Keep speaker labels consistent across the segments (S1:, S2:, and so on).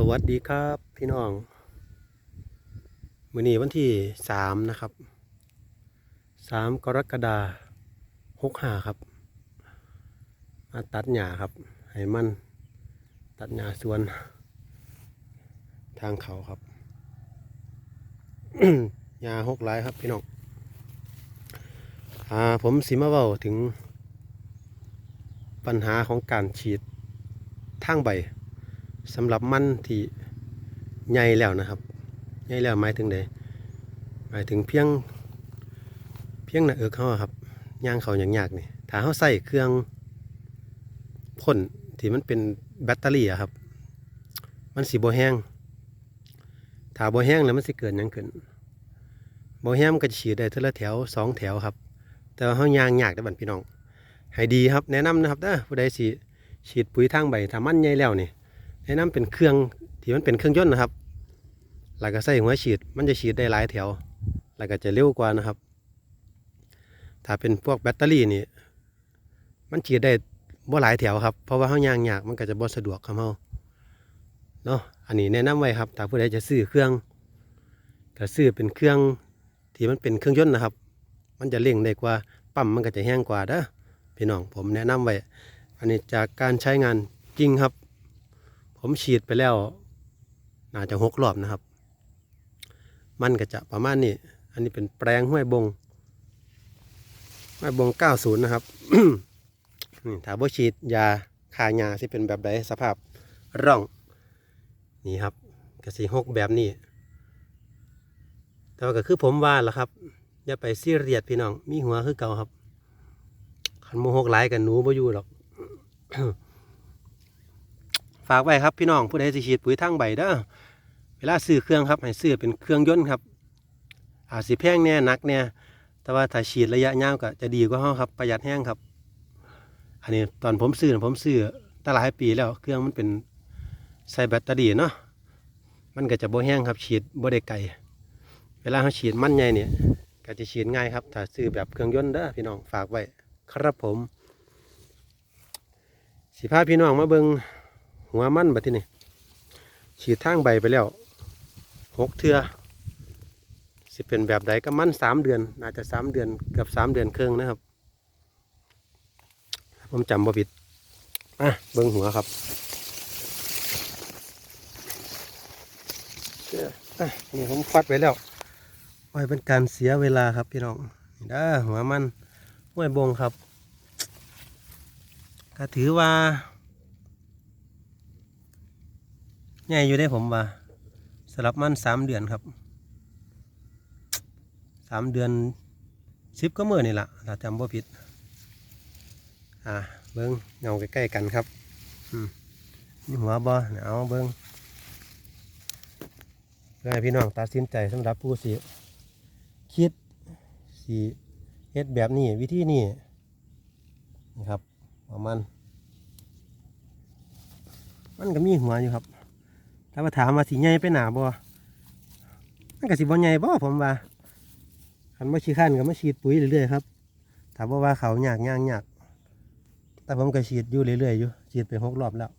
S1: สวัสดีครับพี่น้องมื้อนี้วันที่สามนะครับสามกรกฎาหกห้าครับ มาตัดหญ้าครับ ให้มัน ตัดหญ้าสวน ทางเขาครับหญ้าหกหลายครับพี่น้องอ่าผมสิมาเว้าถึงปัญหาของการฉีดทางใบ สำหรับมันที่ใหญ่แล้วนะครับใหญ่แล้วหมายถึงใดหมายถึงเพียงเพียงหน้าเอิกเขาครับย่างเขาอย่างยากนี่ถ้าเขาใส่เครื่องพ่นที่มันเป็นแบตเตอรี่อะครับ มันสีบ่แห้งถ้าบ่แห้งแล้วมันสิเกิดยังขึ้นบ่แห้งมันก็จะฉีดได้ทีละแถวสองแถวครับ แต่ว่าเขายางยากได้บัดพี่น้องให้ดีครับ แนะนำนะครับเด้อผู้ใดสิฉีดปุ๋ยทางใบถ้ามันใหญ่แล้วนี่ แนะนำเป็นเครื่องที่มันเป็นเครื่องยนต์นะครับแล้วก็ใส่หัวฉีด มันจะฉีดได้หลายแถว แล้วก็จะเร็วกว่านะครับ ถ้าเป็นพวกแบตเตอรี่นี่ มันฉีดได้บ่หลายแถวครับ เพราะว่าเฮายางยาก มันก็จะบ่สะดวกครับเฮาเนาะ อันนี้แนะนำไว้ครับ ถ้าผู้ใดจะซื้อเครื่อง ก็ซื้อเป็นเครื่องที่มันเป็นเครื่องยนต์นะครับ มันจะเร่งได้กว่า ปั๊มมันก็จะแห้งกว่าเด้อพี่น้อง ผมแนะนำไว้ อันนี้จากการใช้งานจริงครับ ผมฉีดไปแล้วน่าจะหกรอบนะครับ มันก็จะประมาณนี้ อันนี้เป็นแปลงห้วยบงห้วยบง90นย์นะครับนี่ถ้าบ่ฉีดยาคายาสิเป็นแบบใดสภาพร่อง นี่ครับกระสีหกแบบนี้ แต่ว่าก็คือผมว่าล่ะครับ อย่าไปซีเรียสพี่น้อง มีหัวคือเก่าครับคันโมหกหลายกันหนูบ่อยู่หรอก ฝากไว้ครับพี่น้องผู้ใดสิฉีดปุ๋ยทางใบเด้อเวลาซื้อเครื่องครับให้ซื้อเป็นเครื่องยนต์ครับ อาจสิแพงแน่หนักแน่แต่ว่าถ้าฉีดระยะยาวก็จะดีกว่าเฮาครับประหยัดแห้งครับ อันนี้ตอนผมซื้อผมซื้อตั้งหลายปีแล้วเครื่องมันเป็นใส่แบตเตอรี่เนาะมันก็จะบ่แห้งครับฉีดบ่ได้ไกลเวลาเขาฉีดมันใหญ่เนี่ยก็จะฉีดง่ายครับถ้าซื้อแบบเครื่องยนต์เด้อพี่น้องฝากไว้ครับผม สิพาพี่น้องมาเบิง หัวมันบัดที่นี่ฉีดทางใบไปแล้วหกเทือสิเป็นแบบใดก็มันสามเดือนน่าจจะสามเดือนเกือบสามเดือนครึ่งนะครับ ผมจำบ่ผิดอะเบิงหัวครับเจ้าอะนี่ผมฟัดไว้แล้วไว้เป็นการเสียเวลาครับพี่น้องนี่ด้หัวมันห้วยบงครับก็ถือว่า ใหญ่อยู่ได้ผมว่าสลับมันสามเดือนครับสามเดือนสิบก็เมื่อนี่แหละถ้าจำบ่ผิด อ่าเบิ้งเงาใกล้ๆกันครับนี่หัวบ่เนี่ยเอาเบิ้งเพื่อให้พี่น้องตัดสินใจสำหรับผู้สิคิดสีเฮ็ดแบบนี้วิธีนี้นี่ครับประมาณมันก็มีหัวอยู่ครับ ถ้ามาถามว่าสีใหญ่ไปหนาบ่มันก็สิบ่ใหญ่บ่ผมว่าคันมาฉีดขั้นก็มาฉีดปุ๋ยเรื่อยๆครับถามว่าว่าเขาหยากยากยากแต่ผมก็ฉีดอยู่เรื่อยๆอยู่ฉีดไปหกรอบแล้ว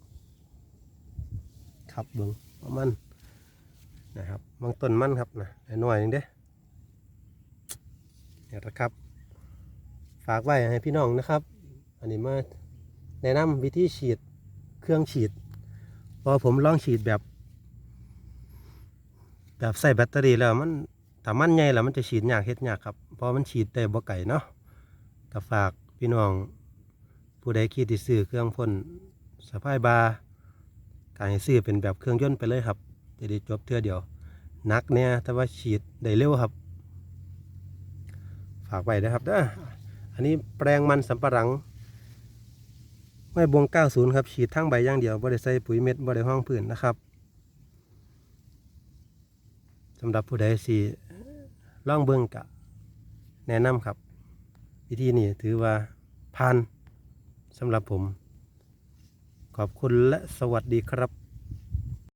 S1: ครับเบิ้งประมาณนะครับบางต้นมันครับนะน้อยนึงเด้เนี่ยนะครับ ฝากไว้ให้พี่น้องนะครับ อันนี้มาแนะนำวิธีฉีดเครื่องฉีดพอผมลองฉีดแบบ แบบใส่แบตเตอรี่แล้วมันถ้ามันใหญ่แล้วมันจะฉีดยากเฮ็ดยากครับเพราะมันฉีดได้บ่ไก่เนาะก็ฝากพี่น้อง ผู้ใดคิดที่ซื้อเครื่องพ่นสะพายบาร์ก็ให้ซื้อเป็นแบบเครื่องยนต์ไปเลยครับจะได้จบเทื่อเดียวนักเนี่ยแต่ว่าฉีดได้เร็วครับ ฝากไว้นะครับเด้ออันนี้แปลงมันสำปะหลังไม่บวง 90 ครับ ฉีดทั้งใบอย่างเดียวบ่ได้ใส่ปุ๋ยเม็ดบ่ได้ห้องพื้นนะครับ สำหรับผู้ใดสิล่องเบื้องกะ แนะนำครับ วิธีนี้ถือว่าผ่านสำหรับผม ขอบคุณและสวัสดีครับ